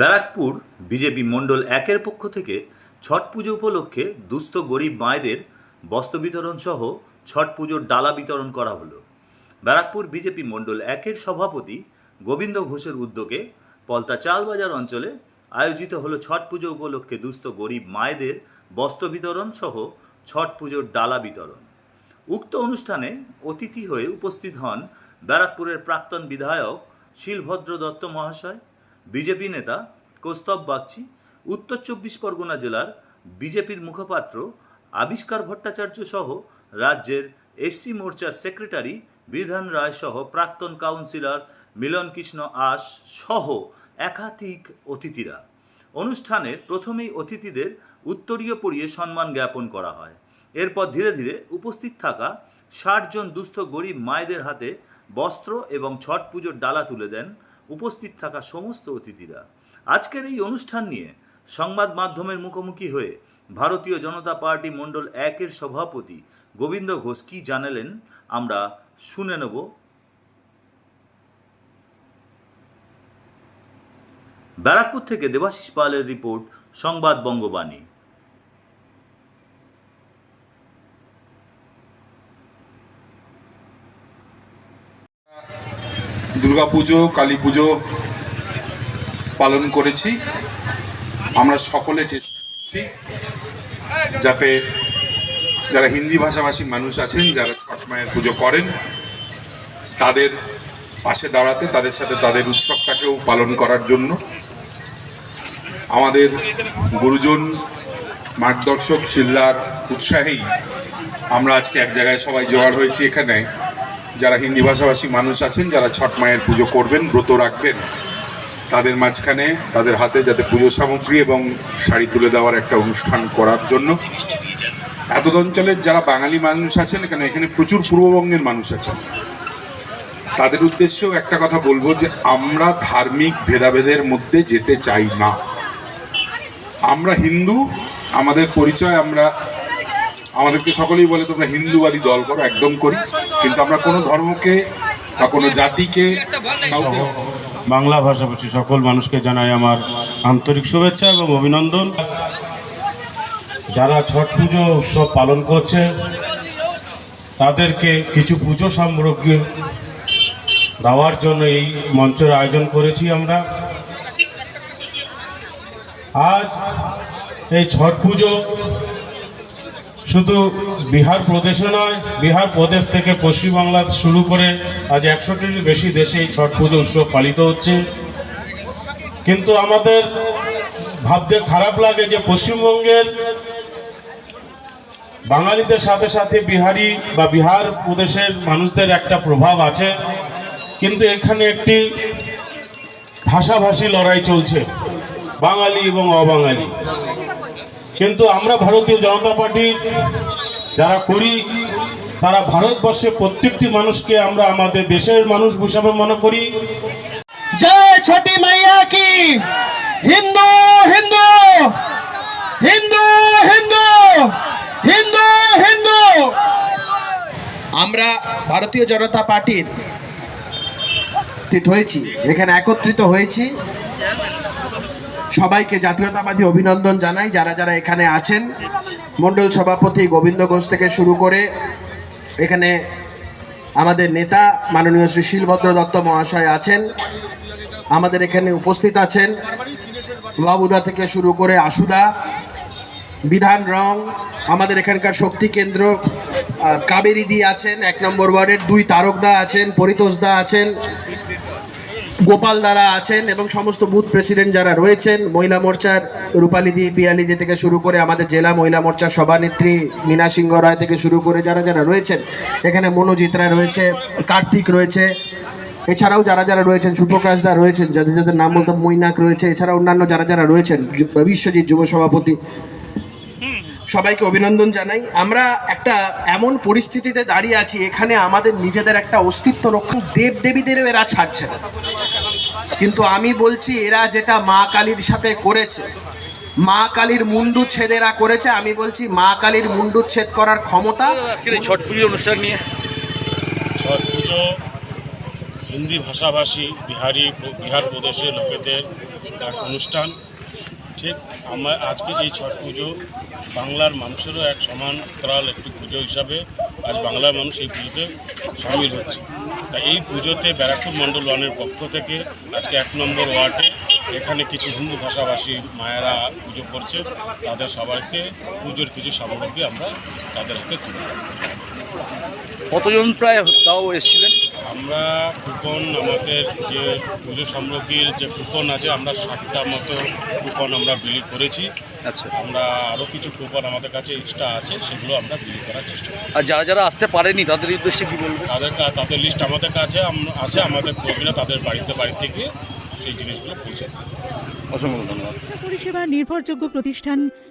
Barrackpore BJP মণ্ডল একের পক্ষ থেকে ছট পুজো উপলক্ষে দুস্থ গরিব মায়েদের বস্ত্র বিতরণ সহ ছট পুজোর ডালা বিতরণ করা হলো। ব্যারাকপুর বিজেপি মণ্ডল একের সভাপতি গোবিন্দ ঘোষের উদ্যোগে পলতা চালবাজার অঞ্চলে আয়োজিত হলো ছট পুজো উপলক্ষে দুস্থ গরিব মায়েদের বস্ত্র বিতরণ সহ ছট পুজোর ডালা বিতরণ। উক্ত অনুষ্ঠানে অতিথি হয়ে উপস্থিত হন ব্যারাকপুরের প্রাক্তন বিধায়ক শিলভদ্র দত্ত মহাশয় বিজেপি নেতা কৌস্তব বাগচি, উত্তর চব্বিশ পরগনা জেলার বিজেপির মুখপাত্র আবিষ্কার ভট্টাচার্য সহ রাজ্যের এসসি মোর্চার সেক্রেটারি বিধান রায় সহ প্রাক্তন কাউন্সিলর মিলন কৃষ্ণ আস সহ একাধিক অতিথিরা। অনুষ্ঠানের প্রথমেই অতিথিদের উত্তরীয় পড়িয়ে সম্মান জ্ঞাপন করা হয়। এরপর ধীরে ধীরে উপস্থিত থাকা ষাট জন দুস্থ গরিব মায়েদের হাতে বস্ত্র এবং ছট পুজোর ডালা তুলে দেন উপস্থিত থাকা সমস্ত অতিথিরা। আজকের এই অনুষ্ঠান নিয়ে সংবাদ মাধ্যমের মুখোমুখি হয়ে ভারতীয় জনতা পার্টি মণ্ডল একের সভাপতি গোবিন্দ ঘোষ কী জানালেন, আমরা শুনে নেব। ব্যারাকপুর থেকে দেবাশিস পালের রিপোর্ট, সংবাদ বঙ্গবাণী। দুর্গাপুজো কালী পুজো পালন করেছি। আমরা সকলে চেষ্টা করছি যাতে যারা হিন্দি ভাষাভাষী মানুষ আছেন, যারা ছট মায়ের পুজো করেন, তাদের পাশে দাঁড়াতে, তাদের সাথে তাদের উৎসবটাকেও পালন করার জন্য। আমাদের গুরুজন, মার্গদর্শক শিল্লার উৎসাহেই আমরা আজকে এক জায়গায় সবাই জোগাড় হয়েছি এখানে। যারা হিন্দি ভাষাভাষী মানুষ আছেন, যারা ছট মায়ের পুজো করবেন, ব্রত রাখবেন, তাদের মাঝখানে, তাদের হাতে যাতে পুজো সামগ্রী এবং শাড়ি তুলে দেওয়ার একটা অনুষ্ঠান করার জন্য এত অঞ্চলের যারা বাঙালি মানুষ আছেন এখানে এখানে প্রচুর পূর্ববঙ্গের মানুষ আছেন, তাদের উদ্দেশ্যেও একটা কথা বলব যে আমরা ধার্মিক ভেদাভেদের মধ্যে যেতে চাই না। আমরা হিন্দু, আমাদের পরিচয় আমরা আমাদেরকে সকলেই বলে তোমরা হিন্দুবাদী দল করো, একদম করি। কিন্তু আমরা কোনো ধর্মকে বা কোনো জাতিকে বাংলা ভাষাভাষী সকল মানুষকে জানাই আমার আন্তরিক শুভেচ্ছা এবং অভিনন্দন। যারা ছট পুজো উৎসব পালন করছে, তাদেরকে কিছু পুজো সামগ্রী দেওয়ার জন্য এই মঞ্চের আয়োজন করেছি আমরা। আজ এই ছট পুজো শুধু বিহার প্রদেশে নয়, বিহার প্রদেশ থেকে পশ্চিমবাংলা শুরু করে আজ একশোটির বেশি দেশে এই ছট পুজো উৎসব পালিত হচ্ছে। কিন্তু আমাদের ভাবতে খারাপ লাগে যে পশ্চিমবঙ্গের বাঙালিদের সাথে সাথে বিহারি বা বিহার প্রদেশের মানুষদের একটা প্রভাব আছে। কিন্তু এখানে একটি ভাষাভাষী লড়াই চলছে, বাঙালি এবং অবাঙালি। কিন্তু আমরা ভারতীয় জনতা পার্টি, যারা করি, তারা ভারতবর্ষে প্রত্যেকটি মানুষকে আমরা আমাদের দেশের মানুষ হিসাবে মনে করি। জয় ছোটি মাইয়া কি? হিন্দু হিন্দু! হিন্দু হিন্দু! হিন্দু হিন্দু! আমরা ভারতীয় জনতা পার্টির হয়েছি, এখানে একত্রিত হয়েছি। সবাইকে জাতীয়তাবাদী অভিনন্দন জানাই, যারা যারা এখানে আছেন। মণ্ডল সভাপতি গোবিন্দ ঘোষ থেকে শুরু করে এখানে আমাদের নেতা মাননীয় শ্রী শিলভদ্র দত্ত মহাশয় আছেন। আমাদের এখানে উপস্থিত আছেন বাবুদা থেকে শুরু করে আশুদা। বিধান রং, আমাদের এখানকার শক্তি কেন্দ্র কাবেরী দি আছেন, এক নম্বর ওয়ার্ডের দুই তারকদা আছেন পরিতোষদা আছেন। গোপাল দ্বারা আছেন এবং সমস্ত বুথ প্রেসিডেন্ট যারা রয়েছেন, মহিলা মোর্চার রূপালিদি পিয়ালিদি থেকে শুরু করে আমাদের জেলা মহিলা মোর্চার সভানেত্রী মীনা সিংহ রায় থেকে শুরু করে যারা যারা রয়েছেন, এখানে মনোজিৎ রায় রয়েছে, কার্তিক রয়েছে, এছাড়াও যারা যারা রয়েছেন, সুপ্রকাশ দা রয়েছেন, যাদের যাদের নাম বলতে মৈনাক রয়েছে, এছাড়া অন্যান্য যারা যারা রয়েছেন বিশ্বজিৎ যুব সভাপতি সবাইকে অভিনন্দন জানাই। আমরা একটা এমন পরিস্থিতিতে দাঁড়িয়ে আছি এখানে আমাদের নিজেদের একটা অস্তিত্ব রক্ষণ দেব দেবীদের এরা ছাড়ছে না। কিন্তু আমি বলছি এরা যেটা মা কালীর সাথে করেছে মা কালীর মুন্ডু ছেদেরা করেছে আমি বলছি মা কালীর মুন্ডু ছেদ করার ক্ষমতা ছট পুজো অনুষ্ঠান নিয়ে। ছট পুজো হিন্দি ভাষাভাষী বিহারি বিহার প্রদেশের লোকেদের এক অনুষ্ঠান। ঠিক, আমরা আজকে এই ছট পুজো বাংলার মানুষেরও এক সমান সমান্তরাল একটি পুজো হিসাবে আজ বাংলার মানুষ এই পুজোতে সামিল হচ্ছে। তা এই পুজোতে ব্যারাকপুর মণ্ডল ওয়ানের পক্ষ থেকে আজকে এক নম্বর ওয়ার্ডে এখানে কিছু হিন্দু ভাষাভাষী মায়েরা পুজো করছে, তাদের সবাইকে পুজোর কিছু সামগ্রী আমরা তাদের হাতে তুলে কতজন প্রায় তাও এসেছিলেন? আমরা কুপন আমাদের যে পুজো সামগ্রীর যে কুপন আছে আমরা ষাটটা মতো কুপন আমরা বিলি করেছি। আচ্ছা। আমরা আরও কিছু কুপন আমাদের কাছে এক্সট্রা আছে সেগুলো আমরা বিলি করার চেষ্টা করি আর যারা যারা আসতে পারেনি তাদের উদ্দেশ্যে কি বলবেন তাদের কা- তাদের লিস্ট আমাদের কাছে আম- আছে আমাদের কর্মীরা তাদের বাড়িতে বাড়িতে গিয়ে সেই জিনিসগুলো পৌঁছে দেবে। অসংখ্য ধন্যবাদ। পরিষেবা নির্ভরযোগ্য প্রতিষ্ঠান